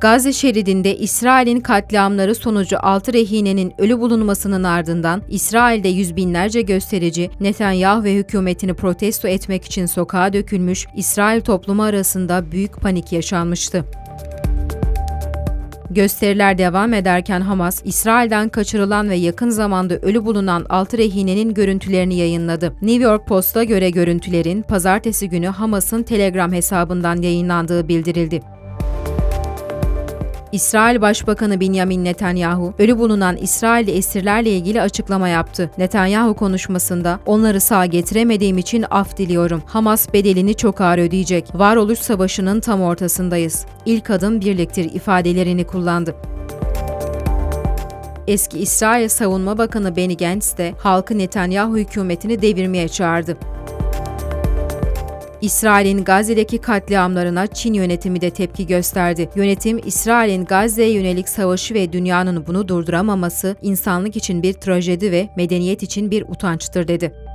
Gazze şeridinde İsrail'in katliamları sonucu 6 rehinenin ölü bulunmasının ardından İsrail'de yüz binlerce gösterici Netanyahu ve hükümetini protesto etmek için sokağa dökülmüş, İsrail toplumu arasında büyük panik yaşanmıştı. Gösteriler devam ederken Hamas, İsrail'den kaçırılan ve yakın zamanda ölü bulunan 6 rehinenin görüntülerini yayınladı. New York Post'a göre görüntülerin pazartesi günü Hamas'ın Telegram hesabından yayınlandığı bildirildi. İsrail Başbakanı Benjamin Netanyahu, ölü bulunan İsrailli esirlerle ilgili açıklama yaptı. Netanyahu konuşmasında, onları sağ getiremediğim için af diliyorum. Hamas bedelini çok ağır ödeyecek. Varoluş savaşının tam ortasındayız. İlk adım birliktir ifadelerini kullandı. Eski İsrail Savunma Bakanı Benny Gantz de halkı Netanyahu hükümetini devirmeye çağırdı. İsrail'in Gazze'deki katliamlarına Çin yönetimi de tepki gösterdi. Yönetim, İsrail'in Gazze'ye yönelik savaşı ve dünyanın bunu durduramaması insanlık için bir trajedi ve medeniyet için bir utançtır dedi.